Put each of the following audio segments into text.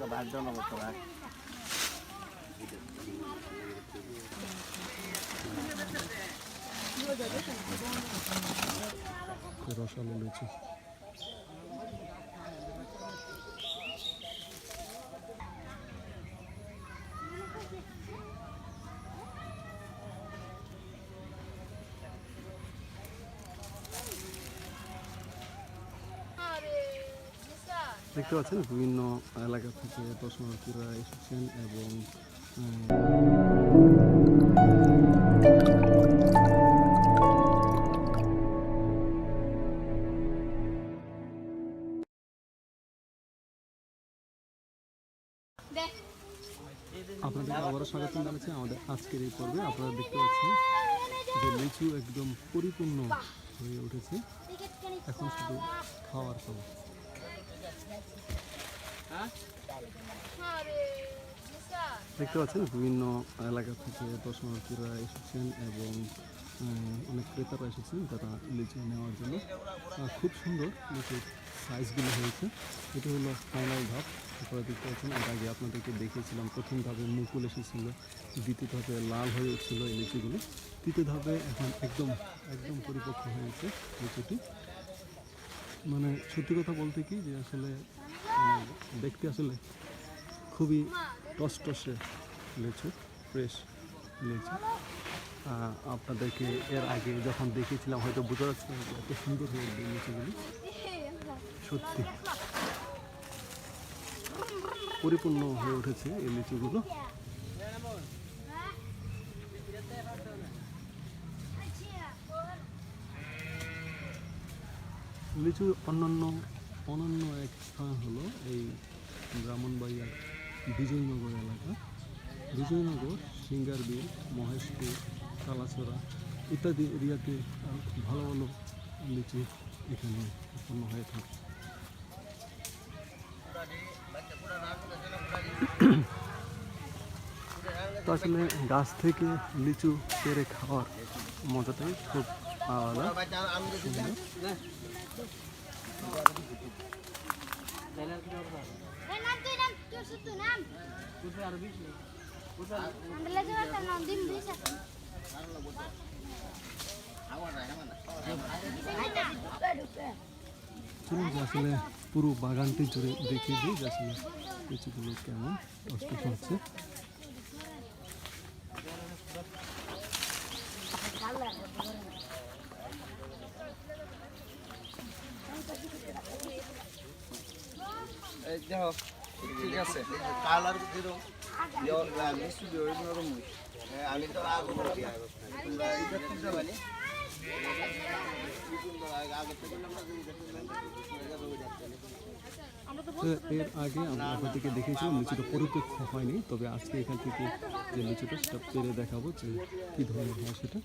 একটা ভাগ দাও না ভাগ রসালো লিচু। দেখতে পাচ্ছেন, বিভিন্ন এলাকা থেকে দর্শনার্থীরা এসেছেন এবং আপনাদের আবারও স্বাগত জানাচ্ছি আমাদের আজকের এই পর্বে। আপনারা দেখতে পাচ্ছেন যে লিচু একদম পরিপূর্ণ হয়ে উঠেছে। এখন শুধু খাওয়ার পালা। দেখতে পাচ্ছেন, বিভিন্ন এলাকা থেকে দর্শনার্থীরা এসেছেন এবং অনেক ক্রেতারা এসেছেন তারা লিচু নেওয়ার জন্য। খুব সুন্দর লিচুর সাইজগুলো হয়েছে। এটা হলো ফাইনাল ধাপ। আপনারা দেখতে পাচ্ছেন, এর আগে আপনাদেরকে দেখিয়েছিলাম, প্রথম ধাপে মুকুল এসেছিল, দ্বিতীয় ধাপে লাল হয়ে উঠছিল এই লিচুগুলো। তৃতীয় ধাপে এখন একদম একদম পরিপক্ক হয়েছে লিচুটি। মানে সত্যি কথা বলতে কি যে আসলে দেখতে আসলে খুবই টসটসে লেচু ফ্রেশ লেচু। আপনাদেরকে এর আগে যখন দেখিয়েছিলাম, হয়তো বুঝতে যে এত সুন্দর হয়ে লিচুগুলি। সত্যি। পরিপূর্ণ হয়ে উঠেছে এই লিচুগুলো। লিচু অন্যান্য অনন্য এক স্থান হলো এই ব্রাহ্মণবাড়িয়ার বিজয়নগর এলাকা। বিজয়নগর, সিঙ্গারবিল, মহেশপুর কালাছড়া ইত্যাদি এরিয়াতে ভালো ভালো লিচু এখানে উৎপন্ন হয়ে থাকে। তো আসলে গাছ থেকে লিচু পেরে খাওয়ার মজাটাই খুব আলাদা। সুন্দর। নাম তুই নাম তোর শুধু নাম। আমরা যাওয়ার নাম দিন দিস চলুন আসলে পুরো বাগানটি জুড়ে দেখিয়ে দিই আসলে লিচুগুলো কেমন কষ্ট হচ্ছে দেখো ঠিক আছে। কালার দিরো ইয়র মিষ্টি নরম আমি তো আগে বলি তোমরা এটা থেকে এর আগে আমরা আপনাদেরকে দেখেছিলাম লিচুটা পরিপক্ষ হয়নি তবে আজকে এখান থেকে যে লিচুটা সেটা পেরে দেখাবো যে কী ধরনের হয় সেটা।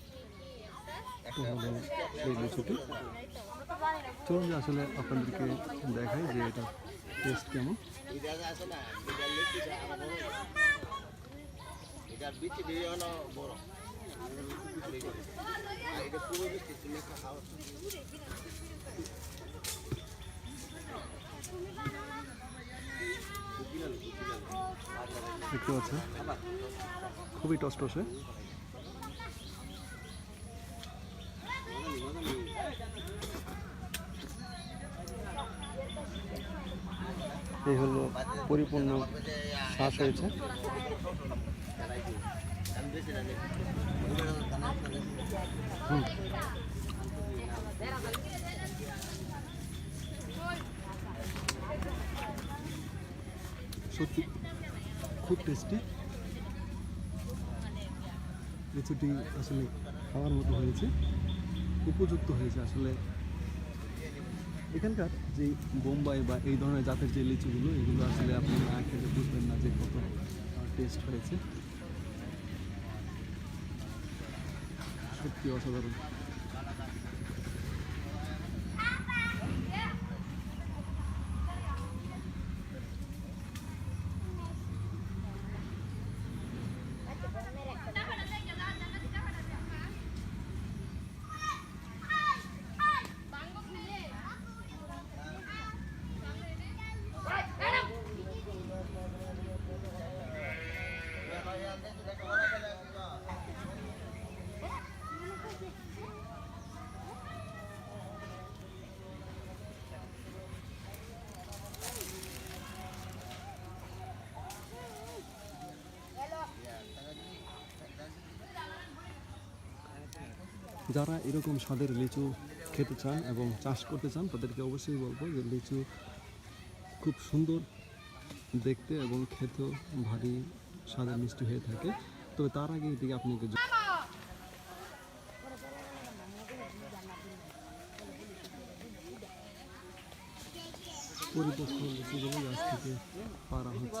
সেই লিচুটি। চলুন আসলে আপনাদেরকে দেখাই যে এটা টেস্ট কেমন? আছে না এটা লিচিটা আরও বড় এটা বিচি দিয়ে হলো বড় আর এটা পুরো লিচি তুমি খাও দেখতে পাচ্ছেন খুবই টসটসে এই হলো পরিপূর্ণ শ্বাস হয়েছে। সত্যি, খুব টেস্টি লিচুটি আসলে খাওয়ার মতো হয়েছে, উপযুক্ত হয়েছে আসলে। এখানকার যে বোম্বাই বা এই ধরনের জাতের যে লিচুগুলো, এগুলো আসলে আপনি না খেলে বুঝবেন না যে কত টেস্ট হয়েছে। সত্যি অসাধারণ। যারা এরকম স্বাদের লিচু খেতে চান এবং চাষ করতে চান, তাদেরকে অবশ্যই বলব যে লিচু খুব সুন্দর দেখতে এবং খেতেও ভারী স্বাদের মিষ্টি হয়ে থাকে। তবে তার আগে এদিকে আপনি একটু পরিপক্ষ লিচুগুলো গাছ থেকে পারা হচ্ছে।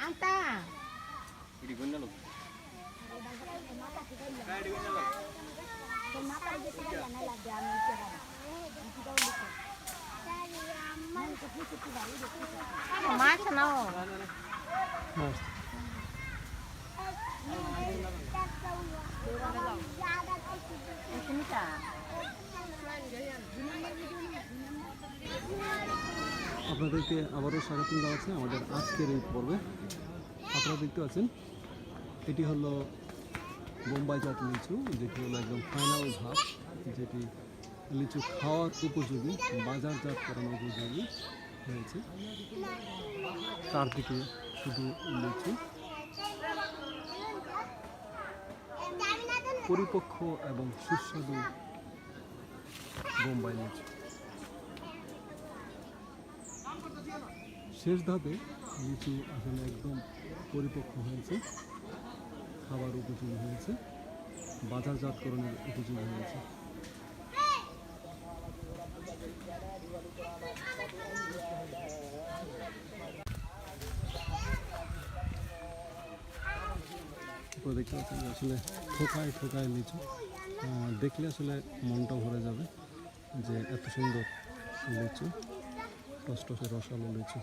একটা বাধ্য নগর তোরা তোরা আপনাদেরকে আবারও স্বাগত জানাচ্ছি আমাদের আজকের এই পর্বে। আপনারা দেখতে পাচ্ছেন, এটি হলো বোম্বাই জাত লিচু, যেটি হলো একদম ফাইনাল ধাপ, যেটি লিচু খাওয়ার উপযোগী, বাজারজাত করানোর উপযোগী হয়েছে। চারদিকে শুধু লিচু। পরিপক্ক এবং সুস্বাদু বোম্বাই লিচু। শেষ ধাপে লিচু আসলে একদম পরিপক্ক হয়েছে, খাবার উপযোগী হয়েছে, বাজারজাতকরণের উপযোগী হয়েছে। দেখতে পাচ্ছেন আসলে ঠোকায় ঠোকায় লিচু। দেখলে আসলে মনটা ভরে যাবে যে এত সুন্দর লিচু। টসটসে রসালো লিচু।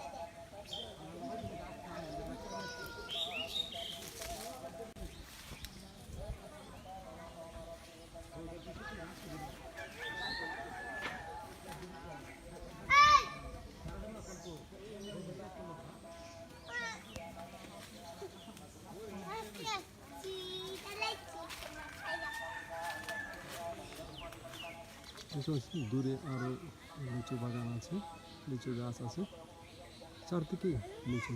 দূরে আরও লিচু বাগান আছে। লিচু গাছ আছে। চারদিকে লিচু।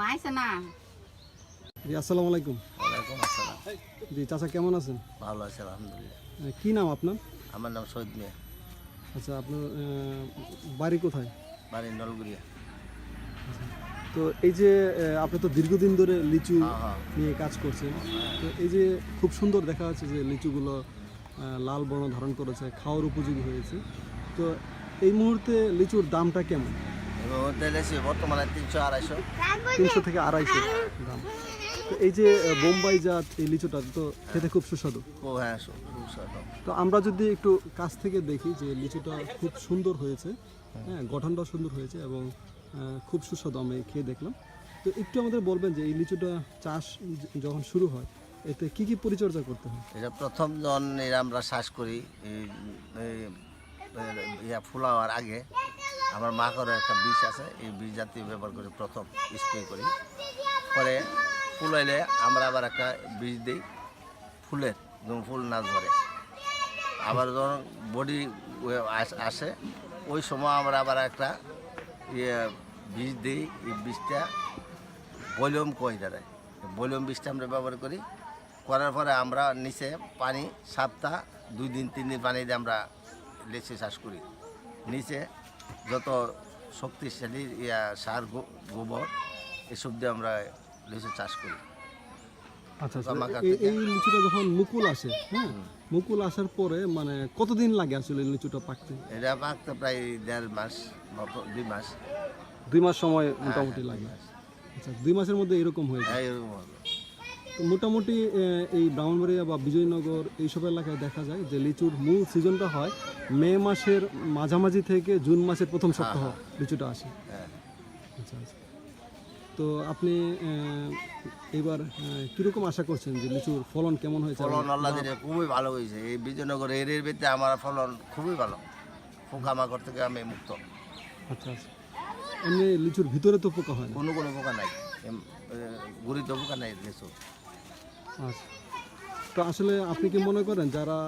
Mái sao nào? জি আসসালামু আলাইকুম। ওয়ালাইকুম আসসালাম। জি চাচা কেমন আছেন? ভালো আছে আলহামদুলিল্লাহ। কি নাম আপনার? আমার নাম সৈয়দ মিয়া। আচ্ছা আপনার বাড়ি কোথায়? বাড়ি নলগুড়িয়া। তো এই যে আপনি তো দীর্ঘদিন ধরে লিচু হ্যাঁ হ্যাঁ। নিয়ে কাজ করছেন। তো এই যে খুব সুন্দর দেখা যাচ্ছে যে লিচুগুলো লাল বর্ণ ধারণ করেছে খাওয়ার উপযোগী হয়েছে। তো এই মুহূর্তে লিচুর দামটা কেমন? বর্তমানে তিনশো আড়াইশো। তিনশো থেকে আড়াইশো দাম। তো এই যে বোম্বাই জাত এই লিচুটা তো খেতে খুব সুস্বাদু। ও হ্যাঁ সুস্বাদু। তো আমরা যদি একটু কাছ থেকে দেখি যে লিচুটা খুব সুন্দর হয়েছে হ্যাঁ গঠনটাও সুন্দর হয়েছে এবং খুব সুস্বাদু আমি খেয়ে দেখলাম। তো একটু আমাদের বলবেন যে এই লিচুটা চাষ যখন শুরু হয় এতে কি কি পরিচর্যা করতে হয়? এটা প্রথম জন এর আমরা শ্বাস করি ইয়া ফুলাওয়ার আগে আমার মা করে একটা বিষ আছে এই বিষ জাতীয় ব্যবহার করে প্রথম স্প্রে করি। পরে ফুলাইলে আমরা আবার একটা বীজ দিই, ফুলের, যেমন ফুল না ধরে আবার যখন বডি আসে ওই সময় আমরা আবার একটা ইয়ে বীজ দিই, এই বীজটা ভলিউম কই দাঁড়ায় ভলিউম বীজটা আমরা ব্যবহার করি। করার পরে আমরা নিচে পানি সপ্তাহ দুই দিন, তিন দিন পানি দিয়ে আমরা লেচি চাষ করি। নিচে যত শক্তিশালী ইয়া সার গোবর, এসব দিয়ে আমরা লিচু চাষ করি। আচ্ছা আচ্ছা। এই- লিচুটা যখন মুকুল আসে হ্যাঁ মুকুল আসার পরে মানে কতদিন লাগে আসলে লিচুটা পাকতে? এটা পাকতে প্রায় দেড় মাস দুই মাস। দুই মাস সময় মোটামুটি লাগে। আচ্ছা দুই মাসের মধ্যে এরকম হয়ে যায়। হ্যাঁ, এরকম হবে। মোটামুটি এই ব্রাহ্মণবাড়িয়া বা বিজয়নগর এইসব এলাকায় দেখা যায় যে লিচুর মূল সিজনটা হয় মে মাসের মাঝামাঝি থেকে জুন মাসের প্রথম সপ্তাহ লিচুটা আসে। হ্যাঁ। আচ্ছা আচ্ছা। তো আপনি এবার কীরকম আশা করছেন যে লিচুর ফলন কেমন হয়েছে? ফলন আল্লাহ দিলে খুবই ভালো হয়েছে। এই বিজয়নগর এর ভিতরে আমার ফলন খুবই ভালো। পোকামাকড় থেকে আমি মুক্ত। আচ্ছা আচ্ছা। এমনি লিচুর ভিতরে তো পোকা হয় কোনো কোনো পোকা নাই। গুড়িত পোকা নাই লিচু আচ্ছা। তো আসলে আপনি কি মনে করেন যারা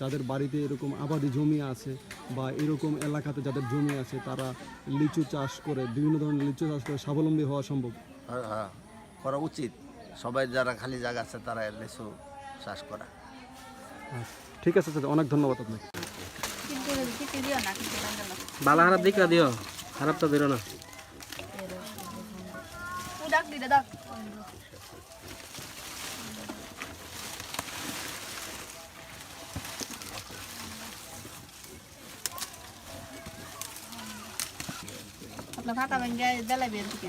যাদের বাড়িতে এরকম আবাদি জমি আছে বা এরকম এলাকাতে যাদের জমি আছে তারা লিচু চাষ করে বিভিন্ন ধরনের লিচু চাষ করে স্বাবলম্বী হওয়া সম্ভব? হ্যাঁ, হ্যাঁ করা উচিত। সবাই যারা খালি জায়গা আছে তারা লিচু চাষ করা। ঠিক আছে চাচা অনেক ধন্যবাদ আপনাকে। ভালো খারাপ দিকটা দিও খারাপটা দিও না। ডাক দিলে ডাক। আপনার খাতা ভেঙে দিলে বের থেকে